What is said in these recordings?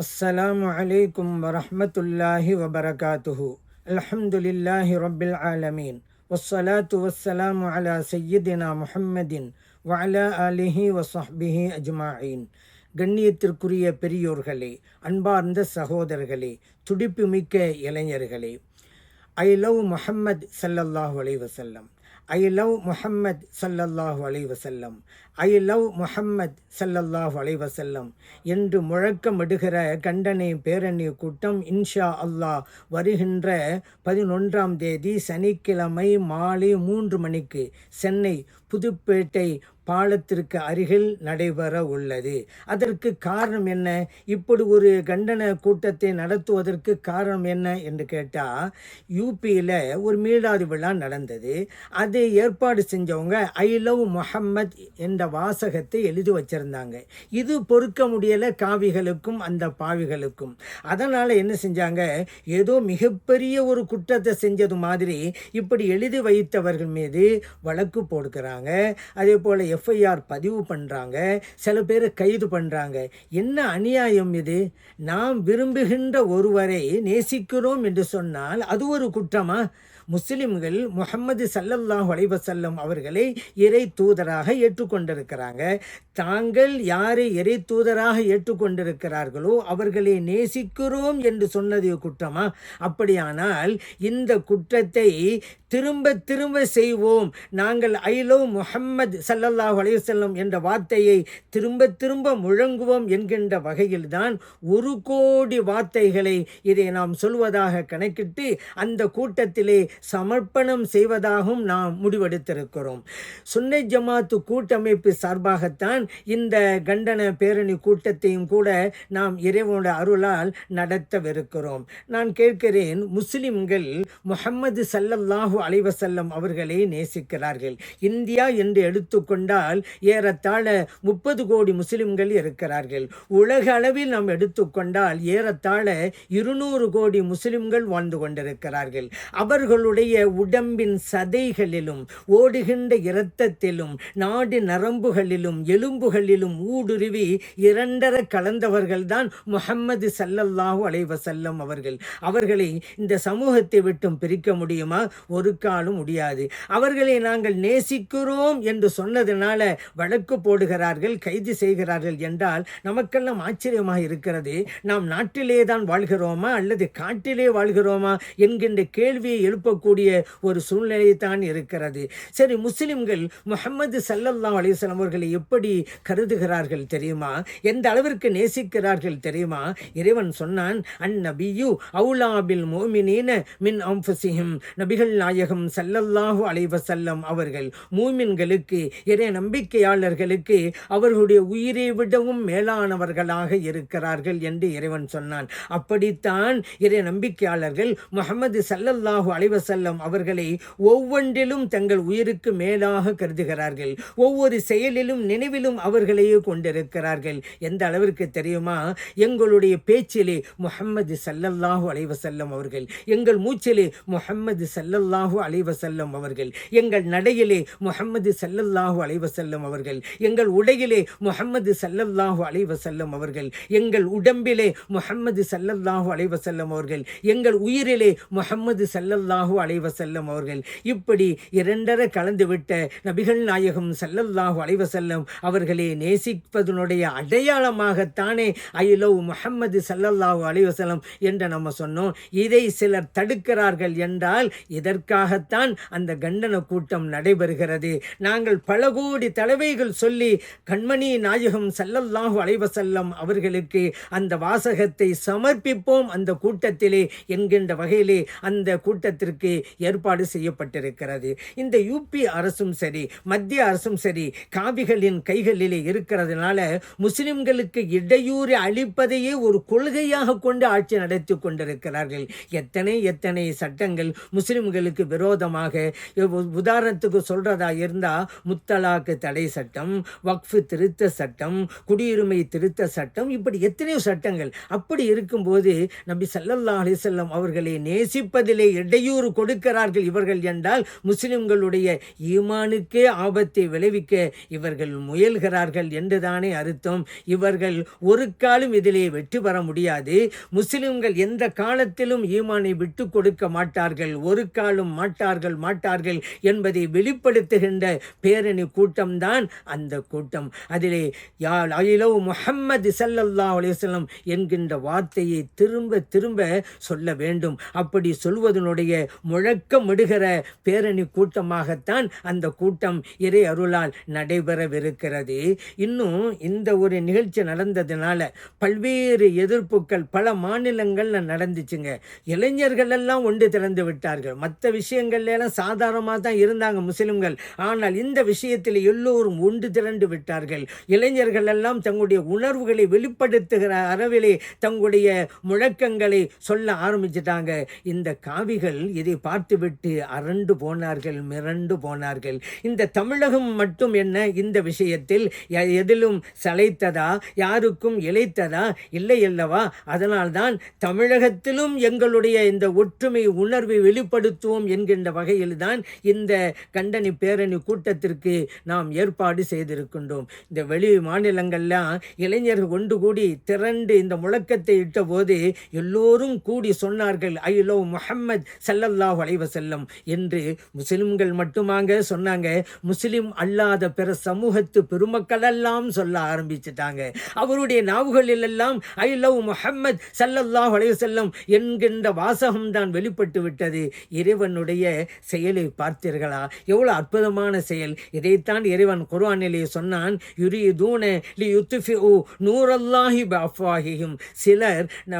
السلام عليكم ورحمة الله وبركاته الحمد لله رب العالمين والصلاة والسلام على سيدنا محمد وعلى آله وصحبه أجمعين கண்ணியத்திற்குரிய பெரியோர்களே அன்பார்ந்த சகோதரர்களே துடிப்புமிக்க இளைஞர்களே ஐ லவ் முஹம்மத் சல்லல்லாஹு அலைஹி வஸல்லம் ஐ லவ் முஹம்மத் சல்லல்லாஹு அலைஹி வஸல்லம் ஐ லவ் முஹம்மத் சல்லல்லாஹு அலைஹி வஸல்லம் என்று முழக்கமிடுகிற கண்டனை பேரணி கூட்டம் இன்ஷா அல்லாஹ் வருகின்ற பதினொன்றாம் தேதி சனிக்கிழமை மாலை மூன்று மணிக்கு சென்னை புதுப்பேட்டை பாலத்திற்கு அருகில் நடைபெற உள்ளது. அதற்கு காரணம் என்ன? இப்படி ஒரு கண்டன கூட்டத்தை நடத்துவதற்கு காரணம் என்ன என்று கேட்டால் யூபியில் ஒரு மீளாது விழா நடந்தது. அதை ஏற்பாடு செஞ்சவங்க ஐ லவ் முஹம்மத் என்ற வாசகத்தை எழுதி வச்சிருந்தாங்க. இது பொறுக்க முடியலை காவிகளுக்கும் அந்த பாவிகளுக்கும். அதனால் என்ன செஞ்சாங்க? ஏதோ மிகப்பெரிய ஒரு குற்றத்தை செஞ்சது மாதிரி இப்படி எழுதி வைத்தவர்கள் மீது வழக்கு போடுக்கிறாங்க அதே போல் எஃப்ஐஆர் பதிவு பண்ணுறாங்க சில பேர் கைது பண்ணுறாங்க என்ன அநியாயம் இது? நாம் விரும்புகின்ற ஒருவரை நேசிக்கிறோம் என்று சொன்னால் அது ஒரு குற்றமா? முஸ்லிம்கள் முகமது சல்லல்லாஹ் வலைவசல்லம் அவர்களை இறை தூதராக ஏற்றுக்கொண்டிருக்கிறாங்க. தாங்கள் யாரை இறை தூதராக ஏற்றுக்கொண்டிருக்கிறார்களோ அவர்களை நேசிக்கிறோம் என்று சொன்னது குற்றமா? அப்படியானால் இந்த குற்றத்தை திரும்ப திரும்ப செய்வோம். நாங்கள் ஐலோ முஹம்மது சல்லல்லாஹு அலையுசல்லம் என்ற வார்த்தையை திரும்ப திரும்ப முழங்குவோம் என்கின்ற வகையில்தான் ஒரு கோடி வார்த்தைகளை இதை நாம் சொல்வதாக கணக்கிட்டு அந்த கூட்டத்திலே சமர்ப்பணம் செய்வதாகவும் நாம் முடிவெடுத்திருக்கிறோம். சுன்னை ஜமாத்து கூட்டமைப்பு சார்பாகத்தான் இந்த கண்டன பேரணி கூட்டத்தையும் கூட நாம் இறைவனோட அருளால் நடத்தவிருக்கிறோம். நான் கேட்கிறேன் முஸ்லிம்கள் முகம்மது சல்லல்லாஹு அலைவசல்லம் அவர்களை நேசிக்கிறார்கள். இந்தியா இந்தியா என்று எடுத்துக்கொண்டால் ஏறத்தாழ முப்பது கோடி முஸ்லிம்கள் இருக்கிறார்கள். உலக அளவில் நாம் எடுத்துக்கொண்டால் ஏறத்தாழ இருநூறு கோடி முஸ்லிம்கள் வாழ்ந்து கொண்டிருக்கிறார்கள். அவர்களுடைய உடம்பின் சதைகளிலும் ஓடுகின்ற இரத்தத்திலும் நாடு நரம்புகளிலும் எலும்புகளிலும் ஊடுருவி இரண்டர கலந்தவர்கள்தான் முகம்மது சல்லல்லாஹு அலைவசல்லம் அவர்கள். அவர்களை இந்த சமூகத்தை விட்டும் பிரிக்க முடியுமா? ஒரு காலம் முடியாது. அவர்களை நாங்கள் நேசிக்கிறோம் என்று சொன்னதுனால வழக்கு போடுகிறார்கள் கைது செய்கிறார்கள் என்றால் நமக்கெல்லாம் ஆச்சரியமாக இருக்கிறது. நாம் நாட்டிலே தான் வாழ்கிறோமா அல்லது காட்டிலே வாழ்கிறோமா என்கின்ற கேள்வியை எழுப்பக்கூடிய ஒரு சூழ்நிலை தான் இருக்கிறது. சரி முஸ்லிம்கள் முகமது சல்லல்லா அலிஸ்லாம் அவர்களை எப்படி கருதுகிறார்கள் தெரியுமா? எந்த அளவிற்கு நேசிக்கிறார்கள் தெரியுமா? இறைவன் சொன்னான் அந்நபியு அவுலாபில் மோமினீன மின் அம்பசிஹிம் நபிகள் நாயகம் சல்லல்லாஹு அலைவசல்லம் அவர்கள் மூமின்களுக்கு இறை நம்பிக்கையாளர்களுக்கு அவர்களுடைய உயிரை விடவும் மேலானவர்களாக இருக்கிறார்கள் என்று இறைவன் சொன்னான். அப்படித்தான் இறை நம்பிக்கையாளர்கள் முகமது சல்லல்லாஹு அலைவசல்லம் அவர்களை ஒவ்வொன்றிலும் தங்கள் உயிருக்கு மேலாக கருதுகிறார்கள். ஒவ்வொரு செயலிலும் நினைவிலும் அவர்களையே கொண்டிருக்கிறார்கள். எந்த அளவிற்கு தெரியுமா? எங்களுடைய பேச்சிலே முகம்மது சல்லல்லாஹு அலைவசல்லம் அவர்கள் எங்கள் மூச்சிலே முகம்மது சல்லல்லாஹு அலைவசல்லம் அவர்கள் எங்கள் நடையிலே முகம்மது சல்லல்லாஹு அலைவசல்லம் அவர்கள் எங்கள் உடையிலே முகம்மது சல்லல்லாஹு அலைவசல்லம் அவர்கள் எங்கள் உடம்பிலே முகம்மது சல்லல்லாஹு அலைவசல்லம் அவர்கள் எங்கள் உயிரிலே முகம்மது சல்லல்லாஹு அலைவசல்லம் அவர்கள். இப்படி இரண்டர கலந்துவிட்ட நபிகள் நாயகம் சல்லல்லாஹு அலைவசல்லம் அவர்களை நேசிப்பதனுடைய அடையாளமாகத்தானே ஐ லவ் முஹம்மது சல்லல்லாஹு அலைவசல்லம் என்று நம்ம சொன்னோம். இதை சிலர் தடுக்கிறார்கள் என்றால் இதற்காகத்தான் அந்த கண்டன கூட்டம் நடைபெறுகிறது. நாங்கள் பல கோடி தலைவைகள் சொல்லி கண்மணி நாயகம் சல்லல்லாஹு அலைவசல்லம் அவர்களுக்கு அந்த வாசகத்தை சமர்ப்பிப்போம். அந்த கூட்டத்திலே என்கின்ற வகையிலே அந்த கூட்டத்திற்கு ஏற்பாடு செய்யப்பட்டிருக்கிறது. இந்த யூபி அரசும் சரி மத்திய அரசும் சரி காவிகளின் கைகளிலே இருக்கிறதுனால முஸ்லிம்களுக்கு இடையூறு அளிப்பதையே ஒரு கொள்கையாக கொண்டு ஆட்சி நடத்தி கொண்டிருக்கிறார்கள். எத்தனை எத்தனை சட்டங்கள் முஸ்லிம்களுக்கு விரோதமாக உதாரணத்துக்கு சொல்றதா இருந்தால் முத்தலாக்கு தடை சட்டம் வக்ஃபு திருத்த சட்டம் குடியுரிமை திருத்த சட்டம் இப்படி எத்தனையோ சட்டங்கள். அப்படி இருக்கும்போது நபி சல்லல்லா அலிசல்லம் அவர்களை நேசிப்பதிலே இடையூறு கொடுக்கிறார்கள் இவர்கள் என்றால் முஸ்லிம்களுடைய ஈமானுக்கே ஆபத்தை விளைவிக்க இவர்கள் முயல்கிறார்கள் என்றுதானே அர்த்தம். இவர்கள் ஒரு காலம் இதிலே வெற்றி பெற முடியாது. முஸ்லிம்கள் எந்த காலத்திலும் ஈமானை விட்டு கொடுக்க மாட்டார்கள் ஒரு காலம் மாட்டார்கள் மாட்டார்கள் என்பதை வெளிப்படுத்துகின்ற பேரணி கூட்டம்தான் அந்த கூட்டம். அதிலே யா அயிலவ் முஹம்மது சல்லல்லா அலைஹி என்கின்ற வார்த்தையை திரும்ப திரும்ப சொல்ல வேண்டும். அப்படி சொல்வதனுடைய முழக்கமிடுகிற பேரணி கூட்டமாகத்தான் அந்த கூட்டம் இறை அருளால் நடைபெறவிருக்கிறது. இன்னும் இந்த ஒரு நிகழ்ச்சி நடந்ததுனால பல்வேறு எதிர்ப்புகள் பல மாநிலங்கள்ல நடந்துச்சுங்க. இளைஞர்கள் எல்லாம் ஒன்று திறந்து விட்டார்கள். மற்ற விஷயங்கள்லாம் எல்லாம் சாதாரணமாக தான் இருந்தாங்க முஸ்லிம்கள். ஆனால் இந்த விஷயத்தில் எல்லோரும் ஒன்று திரண்டு விட்டார்கள். இளைஞர்கள் எல்லாம் தங்களுடைய உணர்வுகளை வெளிப்படுத்துகிற அளவிலே தங்களுடைய முழக்கங்களை சொல்ல ஆரம்பிச்சிட்டாங்க. இந்த காவிகள் இதை பார்த்துவிட்டு அரண்டு போனார்கள் மிரண்டு போனார்கள். இந்த தமிழகம் மட்டும் என்ன? இந்த விஷயத்தில் எ- எதிலும் சளைத்ததா? யாருக்கும் இழைத்ததா? இல்லை அல்லவா? அதனால்தான் தமிழகத்திலும் எங்களுடைய இந்த ஒற்றுமை உணர்வை வெளிப்படுத்துவோம் என்கின்ற வகையில்தான் இந்த கண்டனி பேரணி கூட்டத்திற்கு நாம் ஏற்பாடு செய்திருக்கின்றோம். இந்த வெளி மாநிலங்கள்லாம் இளைஞர்கள் ஒன்று கூடி திரண்டு இந்த முழக்கத்தை இட்டபோது எல்லோரும் கூடி சொன்னார்கள் ஐ லவ் முஹம்மத் ஸல்லல்லாஹு அலைஹி என்று. முஸ்லிம்கள் மட்டுமாங்க சொன்னாங்க முஸ்லிம் அல்லாத பிற சமூகத்து பெருமக்கள் எல்லாம் சொல்ல ஆரம்பிச்சிட்டாங்க. அவருடைய நாவுகளில் எல்லாம் ஐ லவ் முஹம்மத் சல்லல்லாஹ் வலை செல்லும் என்கின்ற வாசகம்தான் வெளிப்பட்டு விட்டது. இறைவனுடைய செயலை பார்த்தீர்களா? எவ்வளவு அற்புதமான செயல். இதைத்தான் இறைவன் குர்ஆனிலே சொன்னான் யுரீதூன லி யுத்ஃபிஉ நூரல்லாஹி பஅஃவாஹிஹிம் சிலர் ந-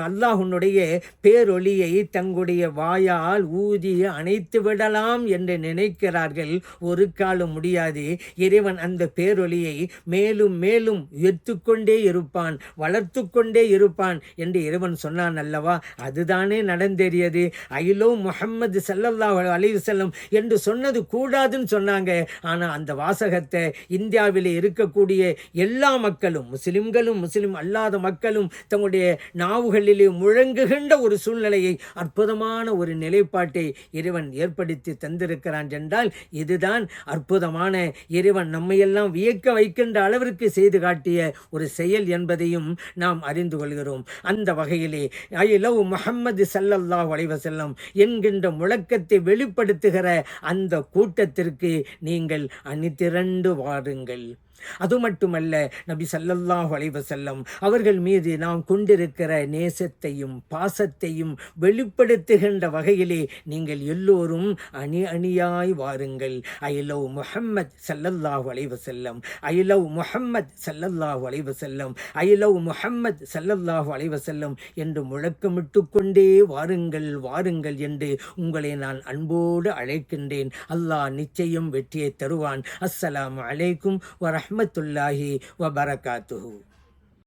பேரொளியை தங்களுடைய வாயால் ஊதி அணைத்து விடலாம் என்று நினைக்கிறார்கள். ஒரு காலம் முடியாது. இறைவன் அந்த பேரொளியை மேலும் மேலும் உயர்த்துக்கொண்டே இருப்பான் வளர்த்து கொண்டே இருப்பான் என்று இறைவன் சொன்னான் அல்லவா? அதுதானே நடந்தேறியது. ஐலோ முகம்மது ஸல்லல்லாஹு அலைஹி வஸல்லம் என்று சொன்னது கூடாதுன்னு சொன்னாங்க. ஆனால் அந்த வாசகத்தை இந்தியாவில் இருக்கக்கூடிய எல்லா மக்களும் முஸ்லிம்களும் முஸ்லிம் அல்லாத மக்களும் தங்களுடைய நாவுகளிலே முழங்குகின்ற ஒரு சூழ்நிலையை அற்புதமான ஒரு நிலைப்பாட்டை இறைவன் ஏற்படுத்தி தந்திருக்கிறான் என்றால் இதுதான் அற்புதமான இறைவன் நம்மையெல்லாம் வியக்க வைக்கின்ற அளவிற்கு செய்து காட்டிய ஒரு செயல் என்பதையும் நாம் அறிந்து கொள்கிறோம். அந்த வகையிலே ஐ லவ் முகம்மது சல்லல்லாஹ் அலைஹி என்கின்ற முழக்கத்தை வெளிப்படுத்துகிற அந்த கூட்டத்திற்கு நீங்கள் அணிதிரண்டு வாருங்கள் அது மட்டுமல்ல நபி சல்லல்லாஹ் அலைஹி செல்லம் அவர்கள் மீது நாம் கொண்டிருக்கிற நேசத்தையும் பாசத்தையும் வெளிப்படுத்துகின்ற வகையிலே நீங்கள் எல்லோரும் அணி அணியாய் வாருங்கள். ஐ லவ் முஹம்மத் சல்லல்லாஹ் அலைஹி செல்லம் ஐ லவ் முஹம்மத் சல்லல்லாஹ் அலைஹி வஸல்லம். ஐ லவ் முஹம்மத் சல்லல்லாஹ் அலைஹி என்று முழக்கமிட்டு கொண்டே வாருங்கள் வாருங்கள் என்று உங்களை நான் அன்போடு அழைக்கின்றேன். அல்லாஹ் நிச்சயம் வெற்றியை தருவான். அஸ்ஸலாம் அலைக்கும் ورحمة الله وبركاته.